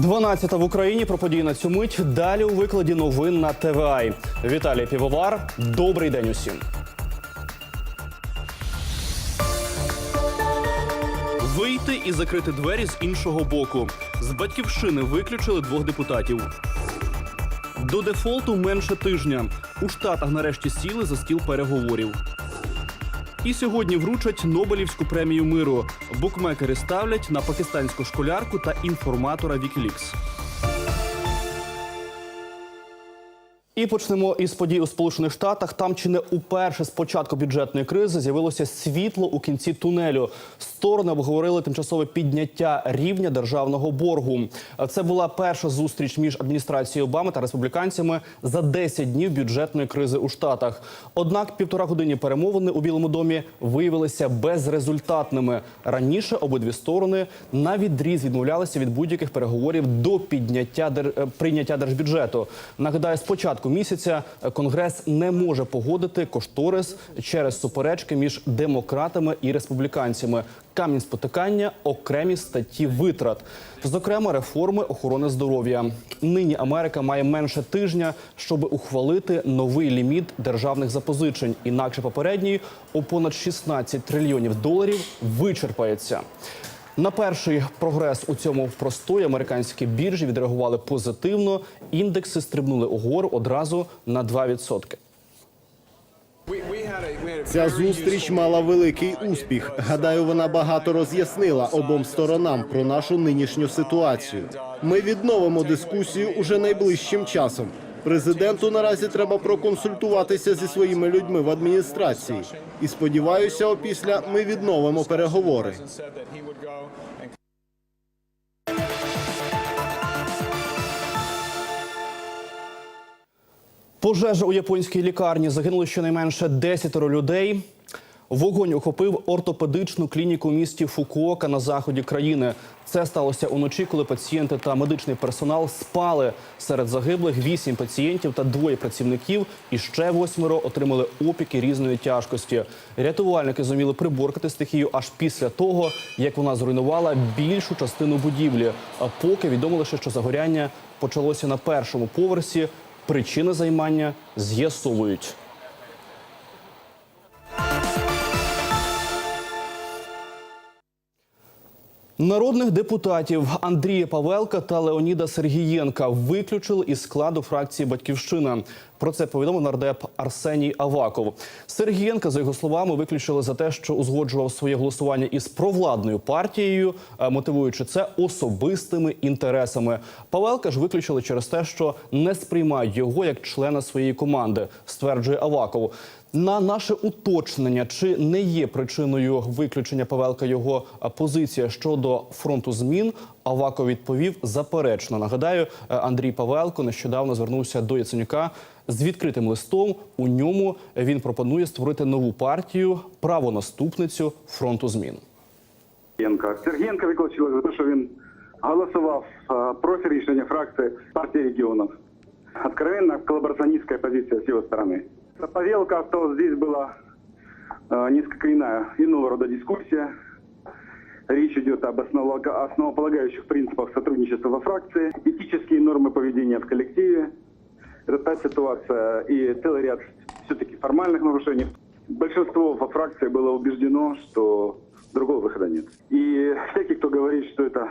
12 в Україні про події на цю мить. Далі у викладі новин на ТВА. Віталій Півовар. Добрий день усім. Вийти і закрити двері з іншого боку. З батьківщини виключили двох депутатів. До дефолту менше тижня. У Штатах нарешті сіли за стіл переговорів. І сьогодні вручать Нобелівську премію миру. Букмекери ставлять на пакистанську школярку та інформатора Вікілікс. І почнемо із подій у Сполучених Штатах. Там чи не уперше з початку бюджетної кризи з'явилося світло у кінці тунелю. Сторони обговорили тимчасове підняття рівня державного боргу. Це була перша зустріч між адміністрацією Обами та республіканцями за 10 днів бюджетної кризи у Штатах. Однак півтора годині перемовини у Білому домі виявилися безрезультатними. Раніше обидві сторони на відріз відмовлялися від будь-яких переговорів до підняття е, прийняття держбюджету. Нагадаю, з місяця Конгрес не може погодити кошторис через суперечки між демократами і республіканцями. Камінь спотикання, окремі статті витрат, зокрема реформи охорони здоров'я. Нині Америка має менше тижня, щоб ухвалити новий ліміт державних запозичень. Інакше попередній у понад 16 трильйонів доларів вичерпається. На перший прогрес у цьому простої американські біржі відреагували позитивно. Індекси стрибнули угору одразу на 2%. Ця зустріч мала великий успіх. Гадаю, вона багато роз'яснила обом сторонам про нашу нинішню ситуацію. Ми відновимо дискусію уже найближчим часом. Президенту наразі треба проконсультуватися зі своїми людьми в адміністрації. І сподіваюся, опісля ми відновимо переговори. Пожежа у японській лікарні загинули щонайменше 10 людей. Вогонь охопив ортопедичну клініку у місті Фукуока на заході країни. Це сталося уночі, коли пацієнти та медичний персонал спали. Серед загиблих вісім пацієнтів та двоє працівників, і ще восьмеро отримали опіки різної тяжкості. Рятувальники зуміли приборкати стихію аж після того, як вона зруйнувала більшу частину будівлі. А поки відомо лише, що загоряння почалося на першому поверсі. Причини займання з'ясовують. Народних депутатів Андрія Павелка та Леоніда Сергієнка виключили із складу фракції Батьківщина. Про це повідомив нардеп Арсеній Аваков. Сергієнка, за його словами, виключили за те, що узгоджував своє голосування із провладною партією, е, мотивуючи це особистими інтересами. Павелка ж виключили через те, що не сприймають його як члена своєї команди, стверджує Аваков. На наше уточнення, чи не є причиною виключення Павелка його позиція щодо фронту змін, Аваков відповів заперечно. Нагадаю, е, Андрій Павелко нещодавно звернувся до Яценюка з відкритим листом. У ньому він пропонує створити нову партію правонаступницю фронту змін. Сергієнка. Сергієнка за те, що він голосував е, проти рішення фракції партії регионов. Откровенно коллаборационистская позиция с его стороны. Повелка, то здесь была э, несколько иная, иного рода дискуссия. Речь идет об основополагающих принципах сотрудничества во фракции, этические нормы поведения в коллективе. Это та ситуация и целый ряд все-таки формальных нарушений. Большинство во фракции было убеждено, что другого выхода нет. И всякий, кто говорит, что это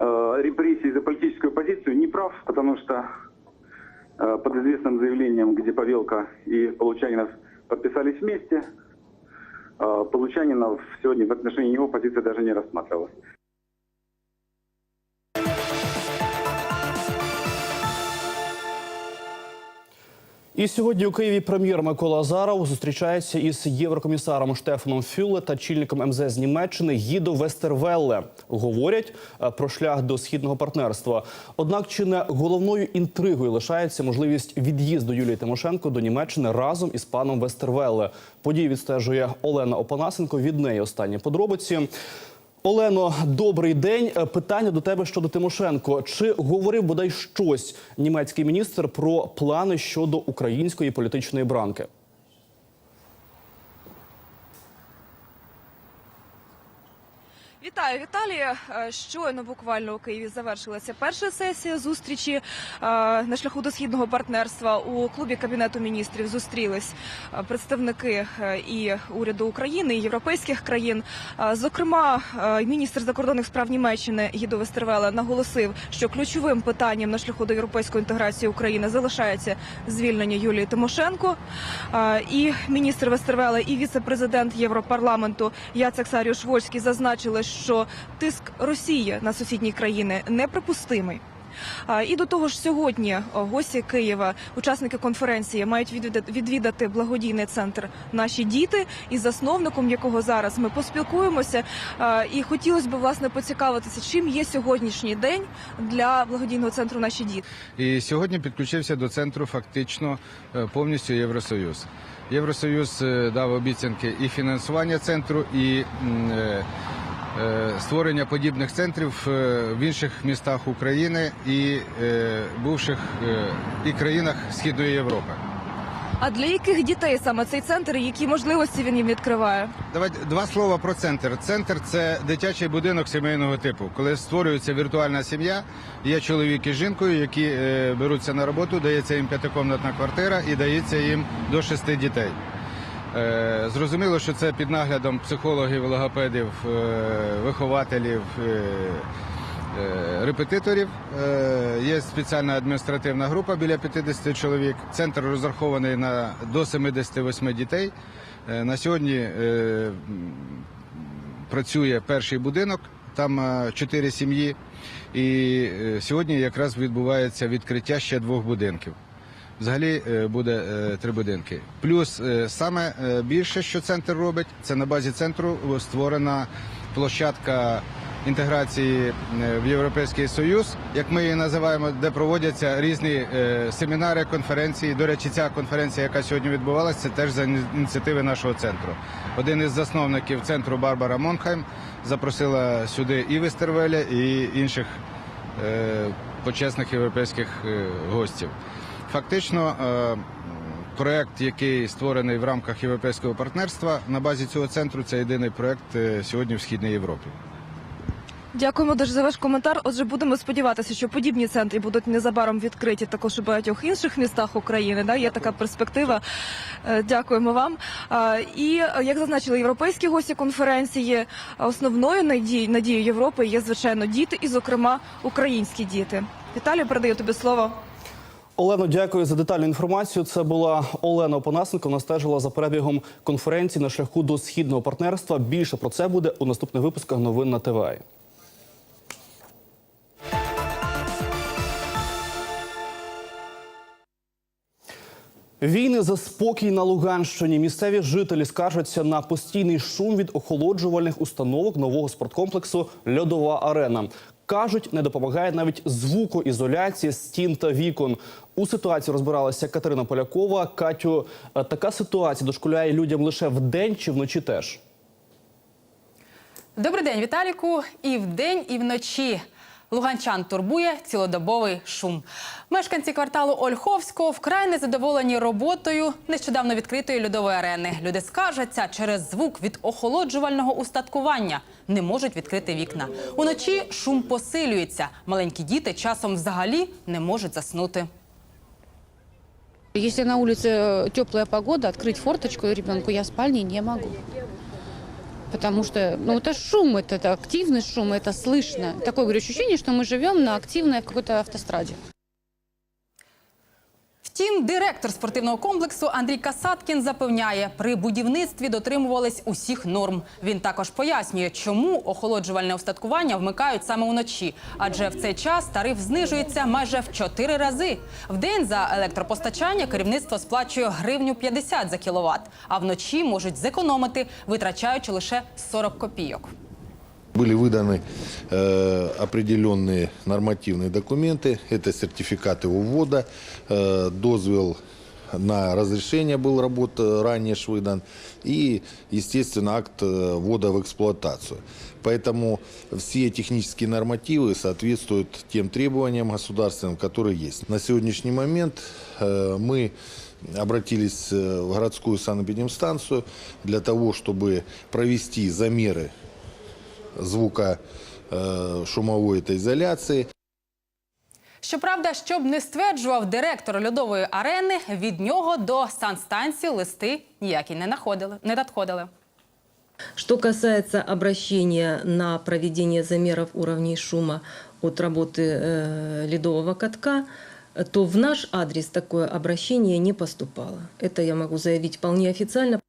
э, репрессии за политическую позицию, не прав, потому что под известным заявлением, где Павелка и Получанинов подписались вместе, э, Получанинов сегодня в отношении него позиция даже не рассматривалась. І сьогодні у Києві прем'єр Микола Азаров зустрічається із єврокомісаром Штефаном Фюле та чільником МЗС з Німеччини Гідо Вестервелле. Говорять е, про шлях до східного партнерства. Однак, чи не головною інтригою лишається можливість від'їзду Юлії Тимошенко до Німеччини разом із паном Вестервелле. Події відстежує Олена Опанасенко. Від неї останні подробиці. Олено, добрий день. Е, Питання до тебе щодо Тимошенко. Чи говорив бодай щось німецький міністр про плани щодо української політичної бранки? Вітаю, Віталія. Е, Щойно буквально у Києві завершилася перша сесія зустрічі е, на шляху до східного партнерства. У клубі кабінету міністрів зустрілись е, представники і уряду України, і європейських країн. Зокрема, міністр закордонних справ Німеччини Гідо Вестервеле наголосив, що ключовим питанням на шляху до європейської інтеграції України залишається звільнення Юлії Тимошенко. І міністр Вестервеле, і віце-президент Європарламенту Яцек Саріуш Вольський зазначили, що тиск Росії на сусідні країни неприпустимий. І до того ж, сьогодні гості Києва, учасники конференції, мають відвідати, благодійний центр наші діти, із засновником якого зараз ми поспілкуємося. І хотілося б власне поцікавитися, чим є сьогоднішній день для благодійного центру наші діти. І сьогодні підключився до центру фактично е, повністю Євросоюз. Євросоюз е, дав обіцянки і фінансування центру, і е, створення подібних центрів е, в інших містах України і е, бувших е, і країнах Східної Європи. А для яких дітей саме цей центр і які можливості він їм відкриває? Давайте два слова про центр. Центр це дитячий будинок сімейного типу. Коли створюється віртуальна сім'я, є чоловік із жінкою, які е, беруться на роботу, дається їм п'ятикомнатна квартира і дається їм до шести дітей. Е, зрозуміло, що це під наглядом психологів, логопедів, е, вихователів. е, Репетиторів є спеціальна адміністративна група біля 50 чоловік. Центр розрахований на до 78 дітей. На сьогодні працює перший будинок, там чотири сім'ї. І сьогодні якраз відбувається відкриття ще двох будинків. Взагалі е, буде е, три будинки. Плюс е, саме більше, що центр робить, це на базі центру створена площадка інтеграції в Європейський Союз, як ми її називаємо, де проводяться різні семінари, конференції. До речі, ця конференція, яка сьогодні відбувалася, це теж за ініціативи нашого центру. Один із засновників центру Барбара Монхайм запросила сюди і Вестервеля, і інших почесних європейських гостів. Фактично, е, проект, який створений в рамках європейського партнерства, на базі цього центру це єдиний проект е, сьогодні в східній Європі. Дякуємо дуже за ваш коментар. Отже, будемо сподіватися, що подібні центри будуть незабаром відкриті також у багатьох інших містах України. Да, є така перспектива. Е, Дякуємо вам. І як зазначили європейські гості конференції, основною надією надією Європи є звичайно діти, і, зокрема, українські діти. Віталію, передаю тобі слово. Олено, дякую за детальну інформацію. Це була Олена Опанасенко. Вона стежила за перебігом конференції на шляху до східного партнерства. Більше про це буде у наступних випусках новин на ТВА. Війни за спокій на Луганщині. Місцеві жителі скаржаться на постійний шум від охолоджувальних установок нового спорткомплексу Льодова арена. Кажуть, не допомагає навіть звукоізоляція стін та вікон. У ситуації розбиралася Катерина Полякова. Катю, е, така ситуація дошкуляє людям лише вдень чи вночі теж. Добрий день, Віталіку. І вдень, і вночі. Луганчан турбує цілодобовий шум. Мешканці кварталу Ольховського вкрай незадоволені роботою нещодавно відкритої льодової арени. Люди скаржаться через звук від охолоджувального устаткування. Не можуть відкрити вікна. Уночі шум посилюється. Маленькі діти часом взагалі не можуть заснути. Если на улице теплая погода, открыть форточку ребенку я в спальне не могу Потому что, ну, это шум, это, это активный шум, это слышно. Такое, говорю, ощущение, что мы живем на активной какой-то автостраде. Втім, директор спортивного комплексу Андрій Касаткін запевняє, при будівництві дотримувались усіх норм. Він також пояснює, чому охолоджувальне устаткування вмикають саме уночі, адже в цей час тариф знижується майже в чотири рази. В день за електропостачання керівництво сплачує гривню 50 за кіловат, а вночі можуть зекономити, витрачаючи лише 40 копійок. Были выданы э, определенные нормативные документы. Это сертификаты ввода, э, дозвел на разрешение был работ э, ранее выдан и, естественно, акт э, ввода в эксплуатацию. Поэтому все технические нормативы соответствуют тем требованиям государственным, которые есть. На сегодняшний момент э, мы обратились в городскую санэпидемстанцию для того, чтобы провести замеры звукошумовой этой изоляции. Щоправда, щоб не стверджував директор льодової арени, від нього до санстанції листи ніякі не находили, не надходили. Что касается обращения на проведение замеров уровней шума от работы э, ледового катка, то в наш адрес такое обращение не поступало. Это я могу заявить вполне официально.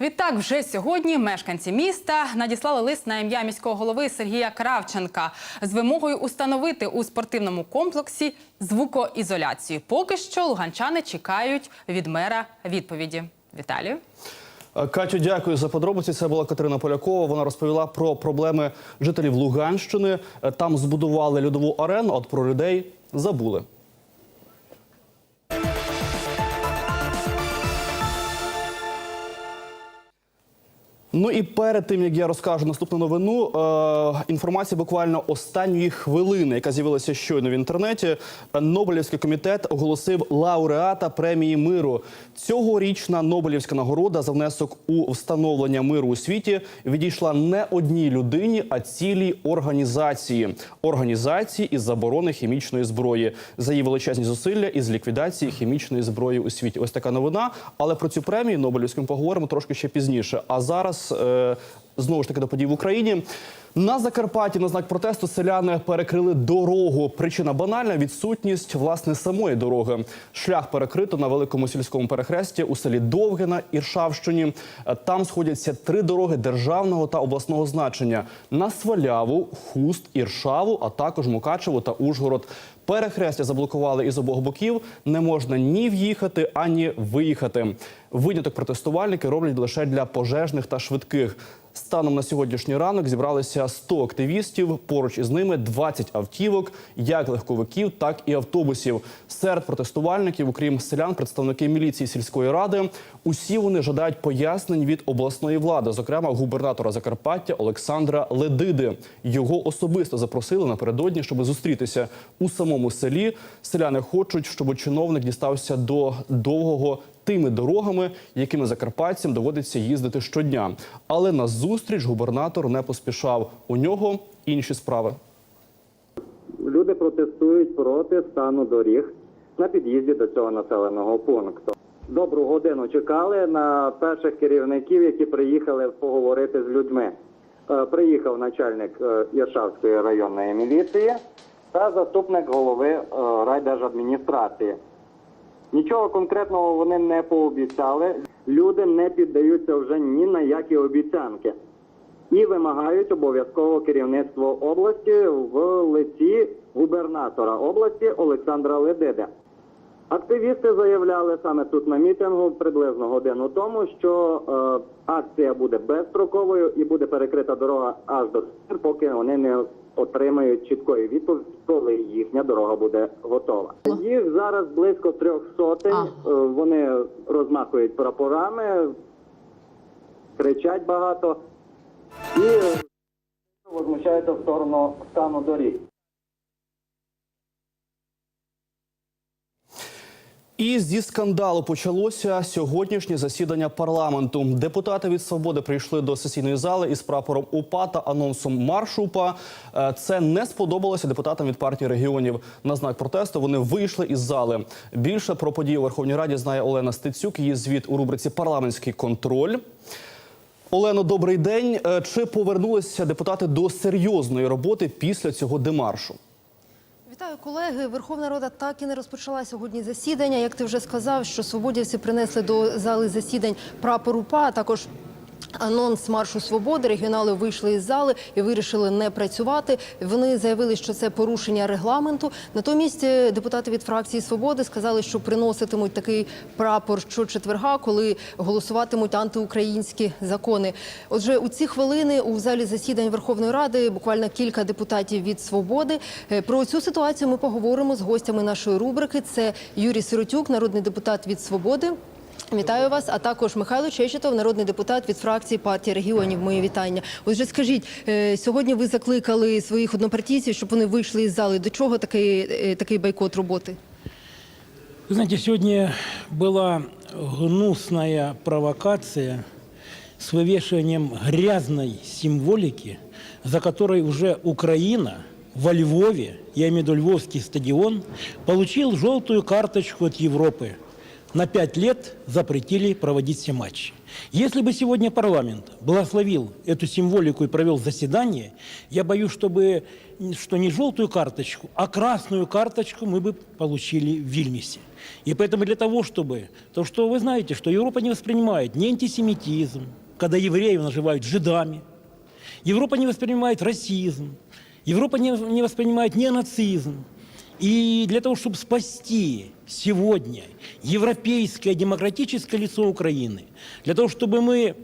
Відтак, вже сьогодні мешканці міста надіслали лист на ім'я міського голови Сергія Кравченка з вимогою установити у спортивному комплексі звукоізоляцію. Поки що луганчани чекають від мера відповіді. Віталію. Е, Катю, дякую за подробиці. Це була Катерина Полякова. Вона розповіла про проблеми жителів Луганщини. Е, Там збудували льодову арену, от про людей забули. Ну і перед тим як я розкажу наступну новину, е, інформація буквально останньої хвилини, яка з'явилася щойно в інтернеті. Нобелівський комітет оголосив лауреата премії миру. Цьогорічна Нобелівська нагорода за внесок у встановлення миру у світі відійшла не одній людині, а цілій організації організації із заборони хімічної зброї за її величезні зусилля із ліквідації хімічної зброї у світі. Ось така новина. Але про цю премію Нобелівську ми поговоримо трошки ще пізніше. А зараз е, знову ж таки до подій в Україні. На Закарпатті на знак протесту селяни перекрили дорогу. Причина банальна відсутність власне самої дороги. Шлях перекрито на великому сільському перехресті у селі Довгина Іршавщині. Там сходяться три дороги державного та обласного значення: на Сваляву, Хуст, Іршаву, а також Мукачево та Ужгород. Перехрестя заблокували із обох боків. Не можна ні в'їхати, ані виїхати. Виняток протестувальники роблять лише для пожежних та швидких. Станом на сьогоднішній ранок зібралися 100 активістів. Поруч із ними 20 автівок, як легковиків, так і автобусів. Серед протестувальників, окрім селян, представники міліції сільської ради. Усі вони жадають пояснень від обласної влади, зокрема губернатора Закарпаття Олександра Ледиди. Його особисто запросили напередодні, щоб зустрітися у самому селі. Селяни хочуть, щоб чиновник дістався до довгого тими дорогами, якими закарпатцям доводиться їздити щодня. Але на зустріч губернатор не поспішав. У нього інші справи. Люди протестують проти стану доріг на під'їзді до цього населеного пункту. Добру годину чекали на перших керівників, які приїхали поговорити з людьми. Е, Приїхав начальник е, Іршавської районної міліції та заступник голови е, райдержадміністрації. Нічого конкретного вони не пообіцяли. Люди не піддаються вже ні на які обіцянки і вимагають обов'язкового керівництва області в лиці губернатора області Олександра Ледиди. Активісти заявляли саме тут на мітингу приблизно годину тому, що е, акція буде безстроковою і буде перекрита дорога аж до тих поки вони не отримають чіткої відповіді, коли їхня дорога буде готова. Їх зараз близько трьох сотень. Е, Вони розмахують прапорами, кричать багато і е, возмущаються в сторону стану доріг. І зі скандалу почалося сьогоднішнє засідання парламенту. Депутати від свободи прийшли до сесійної зали із прапором УПА та анонсом маршу УПА. Е, Це не сподобалося депутатам від партії регіонів. На знак протесту вони вийшли із зали. Більше про події у Верховній Раді знає Олена Стецюк. Її звіт у рубриці Парламентський контроль. Олено, добрий день. Е, Чи повернулися депутати до серйозної роботи після цього демаршу? Вітаю, колеги. Верховна Рада так і не розпочала сьогодні засідання. Як ти вже сказав, що свободівці принесли до зали засідань прапор УПА, а також анонс маршу свободи. Регіонали вийшли із зали і вирішили не працювати. Вони заявили, що це порушення регламенту. Натомість е, депутати від фракції свободи сказали, що приноситимуть такий прапор щочетверга, коли голосуватимуть антиукраїнські закони. Отже, у ці хвилини у залі засідань Верховної Ради буквально кілька депутатів від свободи. Е, Про цю ситуацію ми поговоримо з гостями нашої рубрики. Це Юрій Сиротюк, народний депутат від свободи. Вітаю вас, а також Михайло Чечетов, народний депутат від фракції партії регіонів. Мої вітання. Отже, скажіть, е, сьогодні ви закликали своїх однопартійців, щоб вони вийшли із зали. До чого такий, е, такий бойкот роботи? Вы знаете, сегодня была гнусная провокация с вывешиванием грязной символики, за которой уже Украина во Львове, я имею в виду Львовский стадион, получил желтую карточку от Европы. На пять лет запретили проводить все матчи. Если бы сегодня парламент благословил эту символику и провел заседание, я боюсь, чтобы, что не желтую карточку, а красную карточку мы бы получили в Вильнюсе. И поэтому для того, чтобы... То, что вы знаете, что Европа не воспринимает ни антисемитизм, когда евреев называют жидами, Европа не воспринимает расизм, Европа не, не воспринимает неонацизм. И для того, чтобы спасти сегодня европейское демократическое лицо Украины, для того, чтобы мы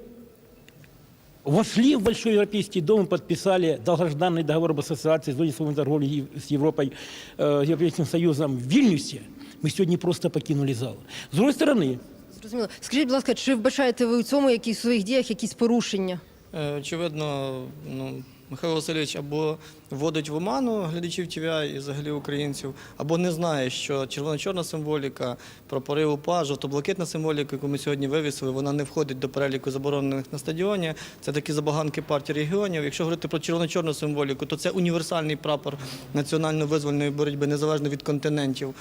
вошли в Большой Европейский дом и подписали долгожданный договор об ассоциации, зоне свободной торговли с Европой, э, Европейским Союзом в Вильнюсе, мы сегодня просто покинули зал. С другой стороны, Зрозуміло. Скажіть, будь ласка, чи вбачаєте ви у цьому якісь в своїх діях якісь порушення? Е, Очевидно, ну, Михайло Васильович або вводить в оману глядачів ТВА і взагалі українців, або не знає, що червоно-чорна символіка, прапори УПА, жовто-блакитна символіка, яку ми сьогодні вивісили, вона не входить до переліку заборонених на стадіоні. Це такі забаганки партії регіонів. Якщо говорити про червоно-чорну символіку, то це універсальний прапор національно-визвольної боротьби, незалежно від континентів.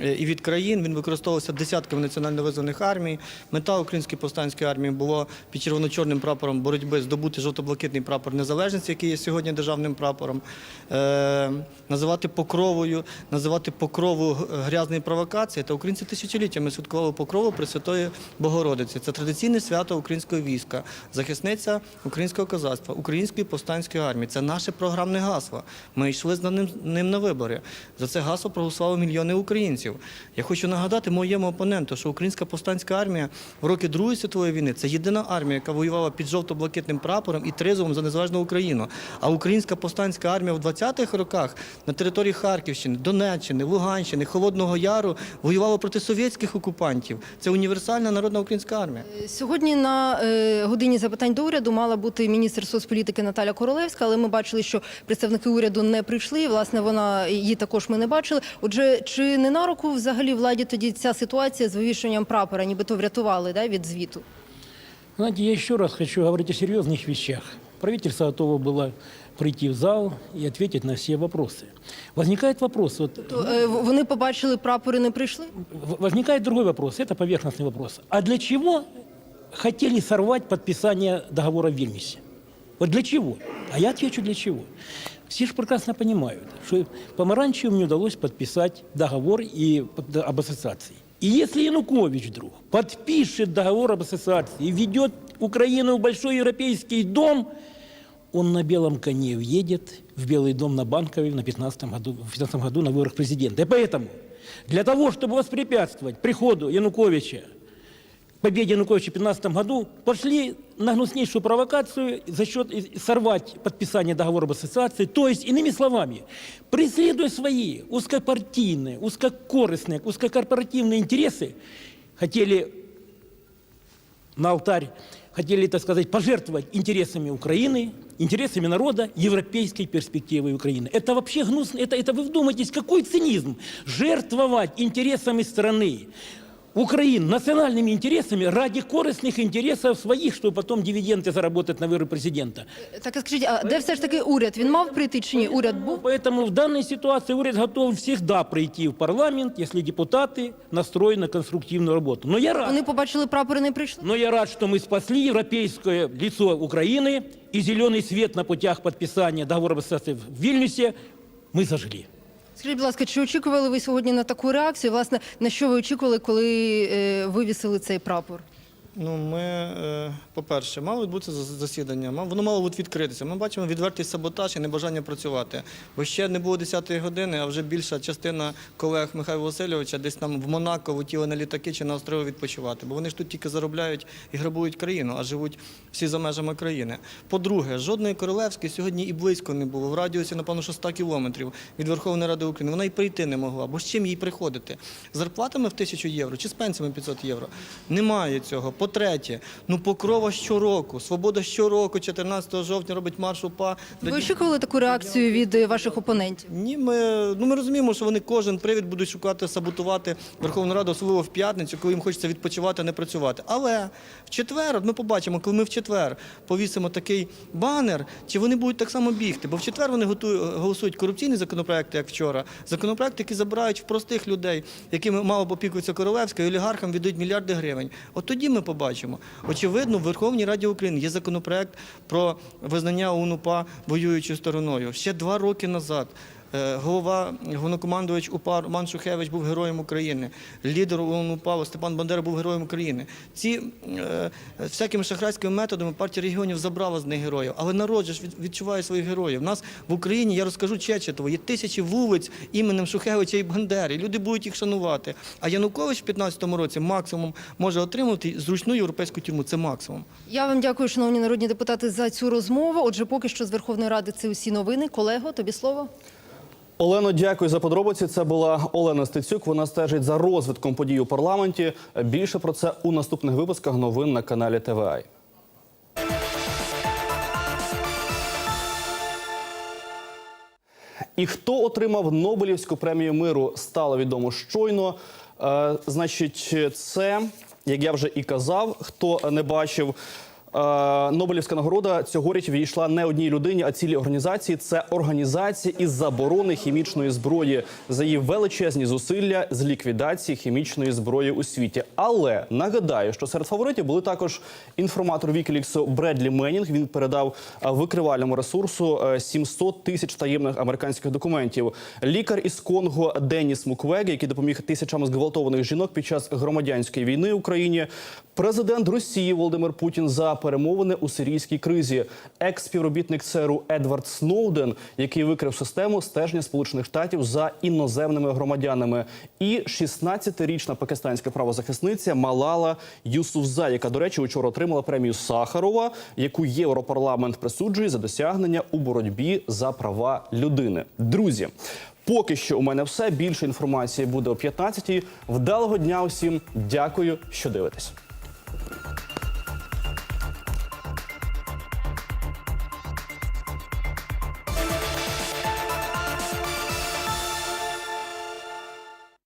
е, І від країн він використовувався десятками національно-визвольних армій. Мета української повстанської армії було під червоно-чорним прапором боротьби здобути жовто-блакитний прапор незалежності, який є сьогодні державним прапором, е, називати покровою, називати покрову грязної провокації. Та українці тисячоліттями святкували покрову Пресвятої Богородиці. Це традиційне свято українського війська, захисниця українського козацтва, української повстанської армії. Це наше програмне гасло. Ми йшли з ним, на вибори. За це гасло проголосували мільйони українців. Я хочу нагадати моєму опоненту, що українська повстанська армія в роки Другої світової війни це єдина армія, яка воювала під жовто-блакитним прапором і тризовом за незалежну Україну. А українська повстанська армія в 20-х роках на території Харківщини, Донеччини, Луганщини, Холодного Яру воювала проти совєтських окупантів. Це універсальна народна українська армія. Сьогодні на е, годині запитань до уряду мала бути міністр соцполітики Наталя Королевська, але ми бачили, що представники уряду не прийшли. Власне, вона її також ми не бачили. Отже, чи не на руку взагалі владі тоді ця ситуація з вивішуванням прапора, нібито врятували да, від звіту? знаете, я еще раз хочу говорить о серьезных вещах. Правительство готово было прийти в зал и ответить на все вопросы. Возникает вопрос, вот, То, е, в- вони побачили прапори, не прийшли? в- возникает другой вопрос, это поверхностный вопрос. А для чего хотели сорвать подписание договора в Вильнюсе? Вот для чего? А я отвечу, для чего. Все же прекрасно понимают, что Помаранчевым не удалось подписать договор и, под- об ассоциации. И если Янукович вдруг подпишет договор об ассоциации и ведет Украину в большой европейский дом, он на белом коне въедет в Белый дом на Банковой на 15 году, в 15 году на выборах президента. И поэтому для того, чтобы воспрепятствовать приходу Януковича, победе Януковича в 2015 году, пошли на гнуснейшую провокацию за счет сорвать подписание договора об ассоциации. То есть, иными словами, преследуя свои узкопартийные, узкокорыстные, узкокорпоративные интересы, хотели на алтарь хотели, так сказать, пожертвовать интересами Украины, интересами народа, европейской перспективой Украины. Это вообще гнусно, это, это вы вдумайтесь, какой цинизм жертвовать интересами страны, Украины, национальными интересами ради корыстных интересов своих, чтобы потом дивиденды заработать на выборы президента. Так а скажіть, а де все ж таки уряд? Він мав прийти чи ні? Уряд був? Поэтому в данной ситуации уряд готов всегда прийти в парламент, если депутаты настроены на конструктивную работу. Но я рад. Вони побачили прапори, не прийшли? Но я рад, что мы спасли европейское лицо Украины и зеленый свет на путях подписания договора об ассоциации в Вильнюсе мы зажгли. Скажіть, будь ласка, чи очікували ви сьогодні на таку реакцію? Власне, на що ви очікували, коли е, вивісили цей прапор? Ну, ми, е, по-перше, мало відбутися зас- засідання, воно мало бути відкритися. Ми бачимо відвертий саботаж і небажання працювати. Бо ще не було 10-ї години, а вже більша частина колег Михайла Васильовича десь там в Монако летіли на літаки чи на острови відпочивати. Бо вони ж тут тільки заробляють і грабують країну, а живуть всі за межами країни. По-друге, жодної королевської сьогодні і близько не було. В радіусі, напевно, що 100 кілометрів від Верховної Ради України. Вона й прийти не могла. Бо з чим їй приходити? Зарплатами в 1000 євро чи з пенсіями 500 євро? Немає цього. По По-третє, ну покрова щороку, свобода щороку, 14 жовтня робить марш УПА. Ви очікували таку реакцію від е, ваших опонентів? Ні, ми, ну, ми розуміємо, що вони кожен привід будуть шукати, саботувати Верховну Раду, особливо в п'ятницю, коли їм хочеться відпочивати, а не працювати. Але в четвер, от ми побачимо, коли ми в четвер повісимо такий банер, чи вони будуть так само бігти. Бо в четвер вони готують, голосують корупційні законопроекти, як вчора, законопроекти, які забирають в простих людей, якими мало б Королевська, і олігархам віддають мільярди гривень. От тоді ми побачимо. Очевидно, в Верховній Раді України є законопроект про визнання УНУПА воюючою стороною. Ще два роки назад. Е, Голова головнокомандувач УПА Роман Шухевич був героєм України. Лідер УПА Степан Бандера був героєм України. Ці е, всякими шахрайськими методами партія регіонів забрала з них героїв. Але народ же відчуває своїх героїв. У нас в Україні, я розкажу Чечетово, є тисячі вулиць іменем Шухевича і Бандери. Люди будуть їх шанувати. А Янукович в 15-му році максимум може отримати зручну європейську тюрму. Це максимум. Я вам дякую, шановні народні депутати, за цю розмову. Отже, поки що з Верховної Ради це усі новини. Колего, тобі слово. Олено, дякую за подробиці. Це була Олена Стецюк. Вона стежить за розвитком подій у парламенті. Більше про це у наступних випусках новин на каналі ТВА. І хто отримав Нобелівську премію миру, стало відомо щойно. Е, значить, це, як я вже і казав, хто не бачив. Е, Нобелівська нагорода цьогоріч відійшла не одній людині, а цілій організації. Це організація із заборони хімічної зброї за її величезні зусилля з ліквідації хімічної зброї у світі. Але нагадаю, що серед фаворитів були також інформатор Вікіліксу Бредлі Меннінг. Він передав е, викривальному ресурсу е, 700 тисяч таємних американських документів. Лікар із Конго Деніс Муквеге, який допоміг тисячам зґвалтованих жінок під час громадянської війни в Україні. Президент Росії Володимир Путін за перемовини у сирійській кризі. Екс-співробітник ЦРУ Едвард Сноуден, який викрив систему стеження Сполучених Штатів за іноземними громадянами, і 16-річна пакистанська правозахисниця Малала Юсуфза, яка, до речі, учора отримала премію Сахарова, яку Європарламент присуджує за досягнення у боротьбі за права людини. Друзі. Поки що у мене все. Більше інформації буде о 15-й. Вдалого дня усім. Дякую, що дивитесь. Thank you.